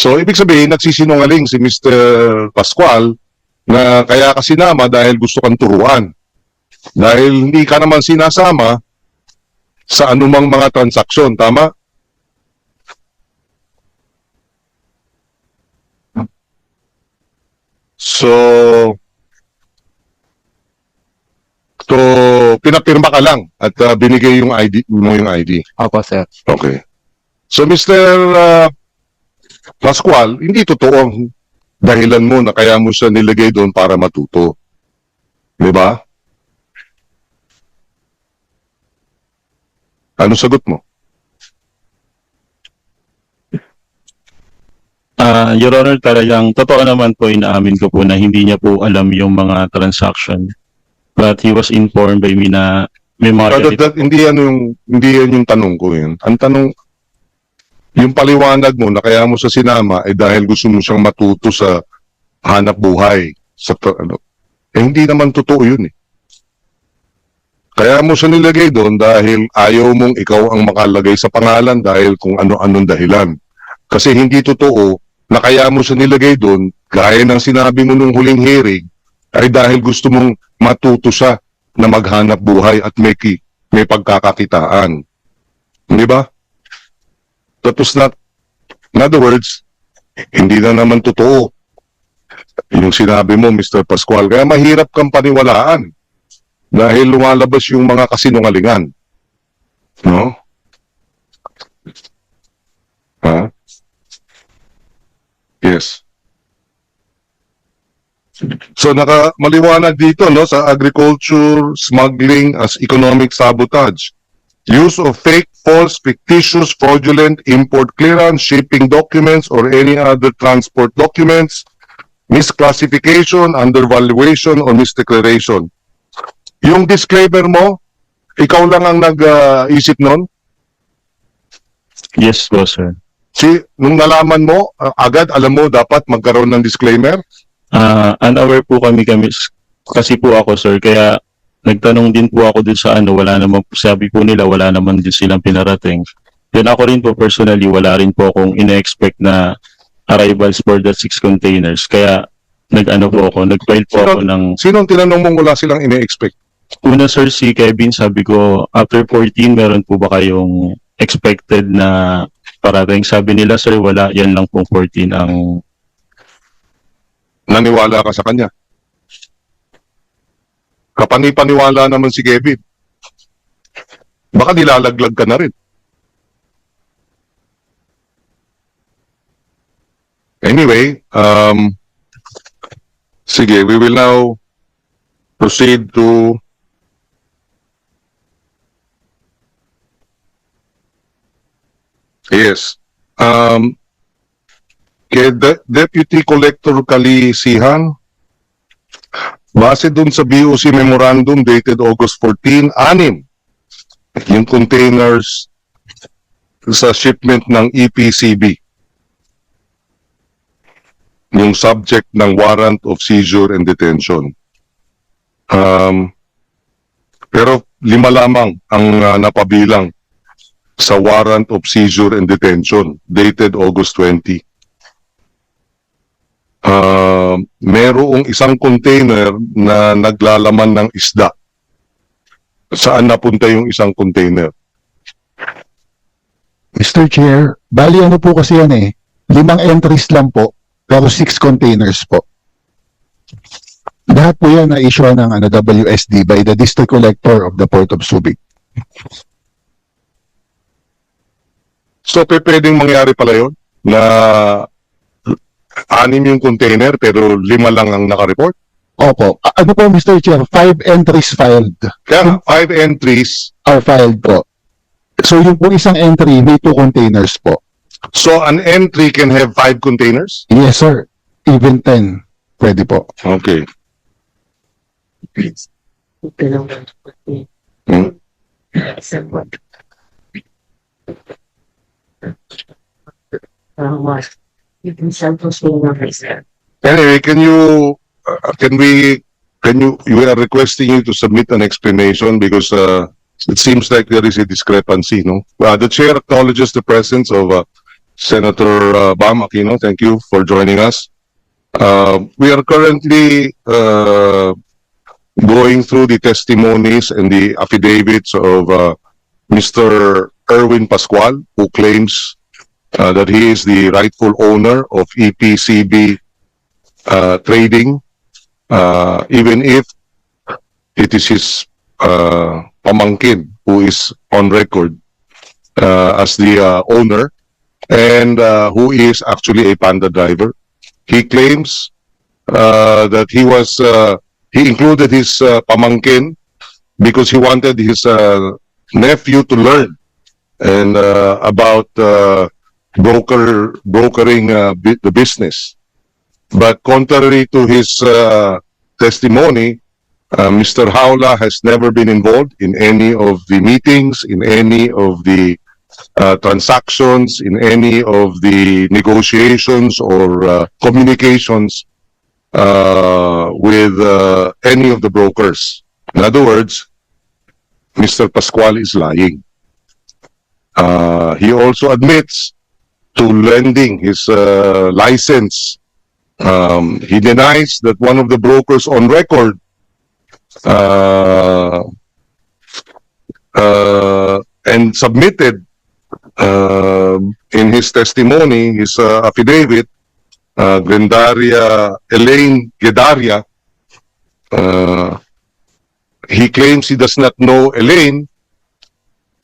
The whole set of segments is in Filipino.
So, ibig sabihin, nagsisinungaling si Mr. Pascual na kaya ka sinama dahil gusto kang turuan. Dahil hindi ka naman sinasama sa anumang mga transaksyon, tama? So, so pinapirma ka lang at uh, binigay yung ID mo yung ID. Opo, sir. Okay. So, Mr. uh, Pascual, hindi totoo ang dahilan mo na kaya mo siya nilagay doon para matuto. Di ba? Ano sagot mo? Ah, Your Honor, talagang totoo naman po inaamin ko po na hindi niya po alam yung mga transaction. But he was informed by me na may mga that, hindi yan yung hindi yan yung tanong ko yun. Ang tanong yung paliwanag mo na kaya mo sa sinama eh dahil gusto mo siyang matuto sa hanap buhay sa ano. Eh hindi naman totoo yun eh. Kaya mo siya nilagay doon dahil ayaw mong ikaw ang makalagay sa pangalan dahil kung ano-anong dahilan. Kasi hindi totoo na kaya mo siya nilagay doon, gaya ng sinabi mo nung huling hearing, ay dahil gusto mong matuto siya na maghanap buhay at may, may pagkakakitaan. Di ba? Tapos na, in other words, hindi na naman totoo yung sinabi mo, Mr. Pascual. Kaya mahirap kang paniwalaan dahil lumalabas yung mga kasinungalingan. No? Ha? Yes. So naka maliwanag dito no sa agriculture smuggling as economic sabotage. Use of fake, false, fictitious, fraudulent import clearance, shipping documents or any other transport documents, misclassification, undervaluation or misdeclaration. Yung disclaimer mo, ikaw lang ang nag-isip nun? Yes po, sir. Si, nung nalaman mo, uh, agad alam mo dapat magkaroon ng disclaimer? Ah, unaware po kami kami kasi po ako, sir. Kaya nagtanong din po ako dun sa ano, wala naman, sabi po nila, wala naman din silang pinarating. Then ako rin po personally, wala rin po akong ina-expect na arrivals for the six containers. Kaya nag-ano po ako, nag-file po ako ng Sino ang tinanong mong wala silang ine-expect? Una sir, si Kevin, sabi ko, after 14, meron po ba kayong expected na parating? Sabi nila, sir, wala, yan lang pong 14 ang... Naniwala ka sa kanya. Kapani-paniwala naman si Kevin. Baka nilalaglag ka na rin. Anyway, um, sige, we will now proceed to Yes. Um, kay De- Deputy Collector Kalisihan, base dun sa BOC Memorandum dated August 14, anim yung containers sa shipment ng EPCB. Yung subject ng warrant of seizure and detention. Um, pero lima lamang ang uh, napabilang sa warrant of seizure and detention dated August 20. Uh, merong isang container na naglalaman ng isda. Saan napunta yung isang container? Mr. Chair, bali ano po kasi yan eh, limang entries lang po, pero six containers po. Lahat po yan na-issue ng ano, WSD by the District Collector of the Port of Subic. So, pe, pwedeng mangyari pala yun na anim yung container pero lima lang ang nakareport? Opo. A- ano po Mr. Chair, five entries filed Kaya nga, five entries. are filed po. So yung po isang entry, may two containers po. So, an entry can have five containers? Yes sir, even ten. Pwede po. Okay. Hmm. You can send those numbers there. Anyway, can you, uh, can we, can you, we are requesting you to submit an explanation because uh, it seems like there is a discrepancy, no? Uh, the chair acknowledges the presence of uh, Senator uh, Bam Aquino, thank you for joining us. Uh, we are currently uh, going through the testimonies and the affidavits of uh, Mr. Erwin Pascual, who claims uh, that he is the rightful owner of EPCB uh, Trading, uh, even if it is his uh, pamangkin who is on record uh, as the uh, owner and uh, who is actually a panda driver. He claims uh, that he was uh, he included his uh, pamangkin because he wanted his uh, nephew to learn and uh, about uh, broker brokering uh, the business. But contrary to his uh, testimony, uh, Mr. Howla has never been involved in any of the meetings, in any of the uh, transactions, in any of the negotiations or uh, communications uh, with uh, any of the brokers. In other words, Mr. Pascual is lying. Uh, he also admits to lending his uh, license. Um, he denies that one of the brokers on record uh, uh, and submitted uh, in his testimony, his uh, affidavit, uh, Elaine Gedaria, uh, he claims he does not know Elaine,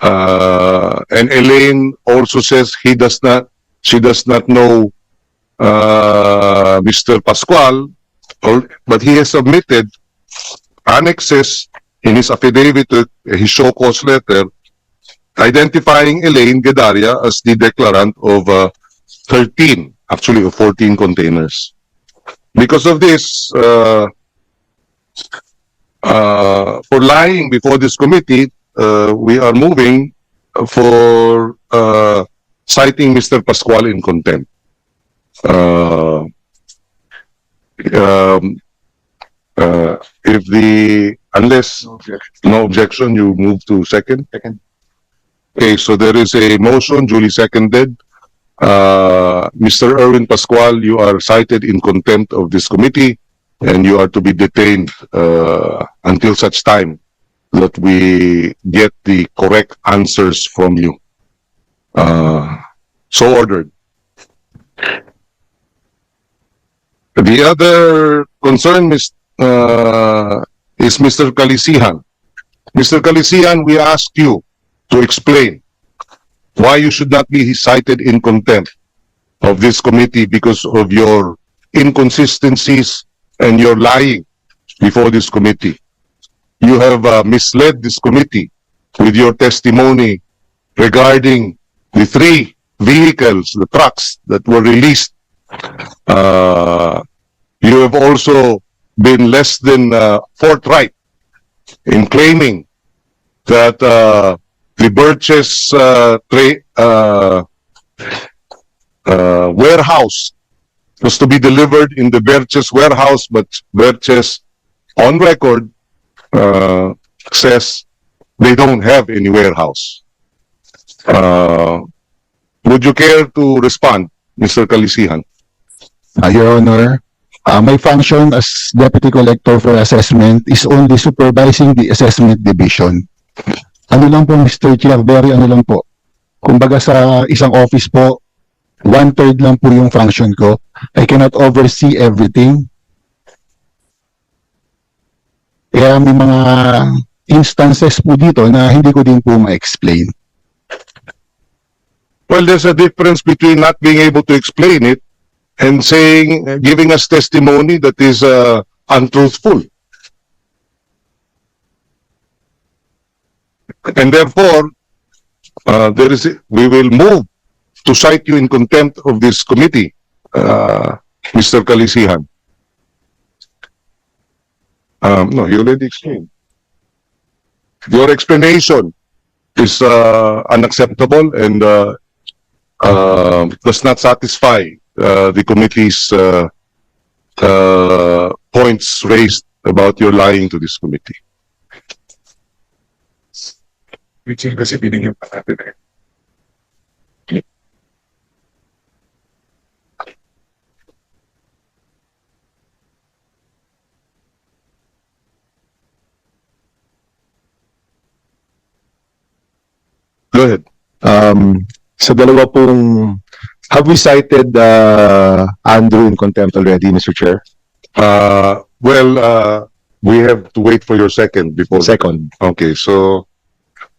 uh, and Elaine also says he does not, she does not know uh, Mr. Pascual, or, but he has submitted annexes in his affidavit, to his show cause letter, identifying Elaine Gedaria as the declarant of uh, 13, actually of 14 containers. Because of this, uh, uh, for lying before this committee, uh, we are moving for uh, citing Mr. Pascual in contempt. Uh, um, uh, if the, unless no objection, you move to second? Second. Okay, so there is a motion duly seconded. Uh, Mr. Erwin Pascual, you are cited in contempt of this committee and you are to be detained, uh, until such time that we get the correct answers from you. Uh, so ordered. The other concern, Mis- uh, is Mr. Kalisihan. Mr. Kalisihan, we ask you to explain why you should not be cited in contempt of this committee because of your inconsistencies and your lying before this committee. You have uh, misled this committee with your testimony regarding the three vehicles, the trucks that were released. Uh, you have also been less than uh, forthright in claiming that uh, the Birches uh, uh, uh, warehouse was to be delivered in the Birches warehouse, but Birches on record uh, says they don't have any warehouse. Uh, would you care to respond, Mr. Kalisihan? Uh, Your Honor, uh, my function as Deputy Collector for Assessment is only supervising the Assessment Division. Ano lang po, Mr. Chair, very ano lang po. Kumbaga sa isang office po, one-third lang po yung function ko. I cannot oversee everything. Kaya may mga instances po dito na hindi ko din po ma-explain. Well, there's a difference between not being able to explain it and saying, giving us testimony that is uh, untruthful. And therefore, uh, there is, we will move to cite you in contempt of this committee, uh, Mr. Kalisihan. Um, no, you already explained. Your explanation is uh, unacceptable and uh, uh, does not satisfy uh, the committee's uh, uh, points raised about your lying to this committee. Go ahead. Um, sa dalawa pong, have we cited uh, Andrew in contempt already, Mr. Chair? Uh, well, uh, we have to wait for your second before. Second, Okay, so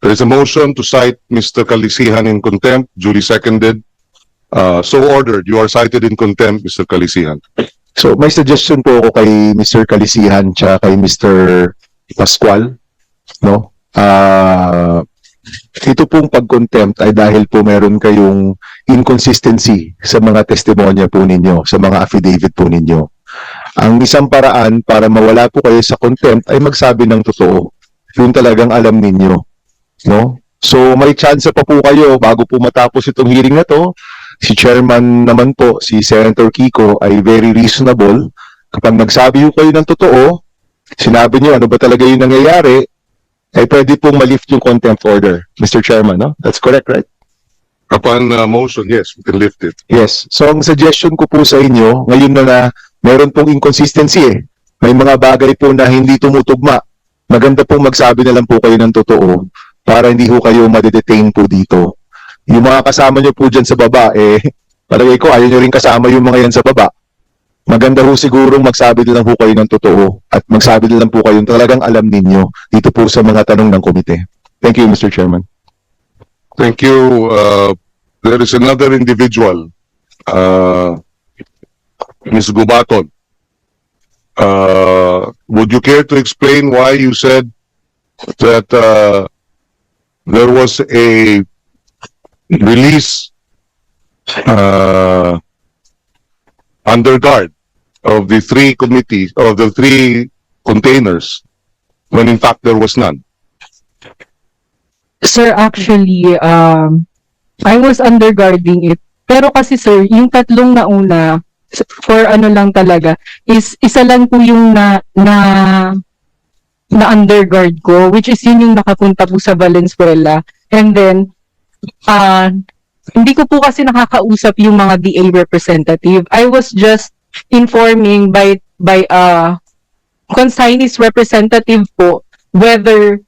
there is a motion to cite Mr. Kalisihan in contempt, duly seconded. Uh, so ordered, you are cited in contempt, Mr. Kalisihan. So may suggestion po ako kay Mr. Kalisihan tsaka kay Mr. Pascual, no? Ah, ito pong pag-contempt ay dahil po meron kayong inconsistency sa mga testimonya po ninyo, sa mga affidavit po ninyo. Ang isang paraan para mawala po kayo sa contempt ay magsabi ng totoo. Yun talagang alam ninyo, no? So may chance pa po kayo bago po matapos itong hearing na to, si chairman naman po, si Senator Kiko, ay very reasonable. Kapag nagsabi ko kayo ng totoo, sinabi niyo ano ba talaga yung nangyayari, ay pwede pong malift yung contempt order, Mr. Chairman, no? That's correct, right? Upon uh, motion, yes, we can lift it. Yes. So, ang suggestion ko po sa inyo, ngayon na na meron pong inconsistency eh. May mga bagay po na hindi tumutugma. Maganda pong magsabi na lang po kayo ng totoo para hindi ho kayo madedetain po dito. Yung mga kasama nyo po dyan sa baba, eh, palagay ko, ayaw nyo rin kasama yung mga yan sa baba. Maganda ho sigurong magsabi na lang po kayo ng totoo at magsabi na lang po kayo ng talagang alam ninyo dito po sa mga tanong ng komite. Thank you, Mr. Chairman. Thank you. Uh, there is another individual, uh, Ms. Gubaton. Uh, would you care to explain why you said that, uh, there was a release, uh, under guard of the three committees, of the three containers, when in fact there was none? Sir, actually, um, I was underguarding it. Pero kasi sir, yung tatlong nauna, for ano lang talaga, is isa lang po yung na, na, na underguard ko, which is yun yung nakapunta po sa Valenzuela. And then, uh, hindi ko po kasi nakakausap yung mga DA representative. I was just informing by, by, uh, consignees representative po, whether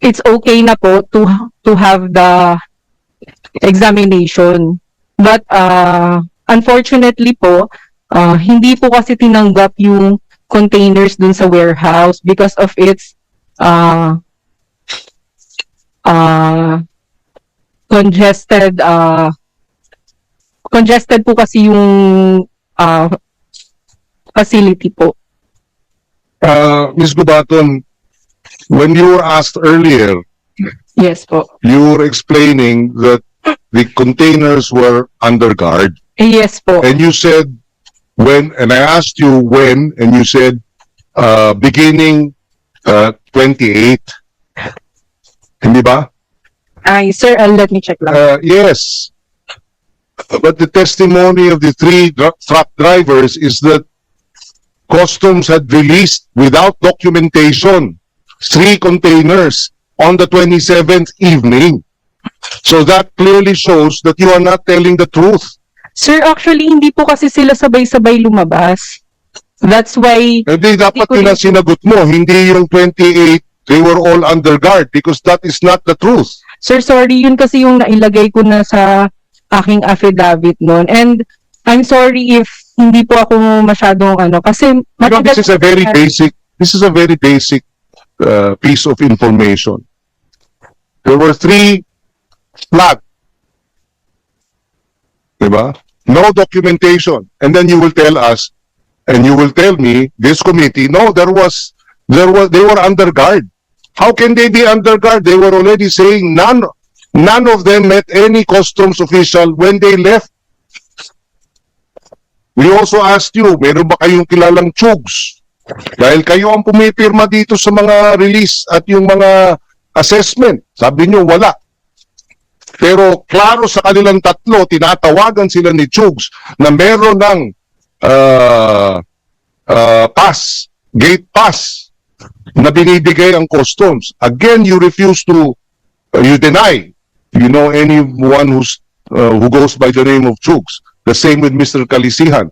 it's okay na po to to have the examination. But uh, unfortunately po, uh, hindi po kasi tinanggap yung containers dun sa warehouse because of its uh, uh, congested uh, congested po kasi yung uh, facility po. Uh, Ms. Gubaton, when you were asked earlier, Yes po. you were explaining that the containers were under guard. Yes po. And you said when, and I asked you when, and you said, uh, beginning, uh, 28. Hindi ba? Ay, sir, uh, let me check lang. Uh, yes. But the testimony of the three truck drivers is that customs had released without documentation three containers on the 27th evening. So that clearly shows that you are not telling the truth. Sir, actually, hindi po kasi sila sabay-sabay lumabas. That's why, Hindi dapat yun ang sinagot mo, hindi yung 28, they were all under guard because that is not the truth. sir, sorry, yun kasi yung nailagay ko na sa aking affidavit noon. And I'm sorry if hindi po ako masyadong ano, kasi You know, this is a very basic, this is a very basic uh, piece of information. There were three flag. Diba? No documentation. And then you will tell us, and you will tell me, this committee, no, there was, there was, they were under guard. How can they be under guard? They were already saying none, none of them met any customs official when they left. We also asked you, meron ba kayong kilalang chugs? Dahil kayo ang pumipirma dito sa mga release at yung mga assessment. Sabi nyo, wala. Pero klaro sa kanilang tatlo, tinatawagan sila ni Chugs na meron ng uh, uh, pass, gate pass na binibigay ang customs. Again, you refuse to, uh, you deny, you know, anyone who's, uh, who goes by the name of Chugs. The same with Mr. Kalisihan.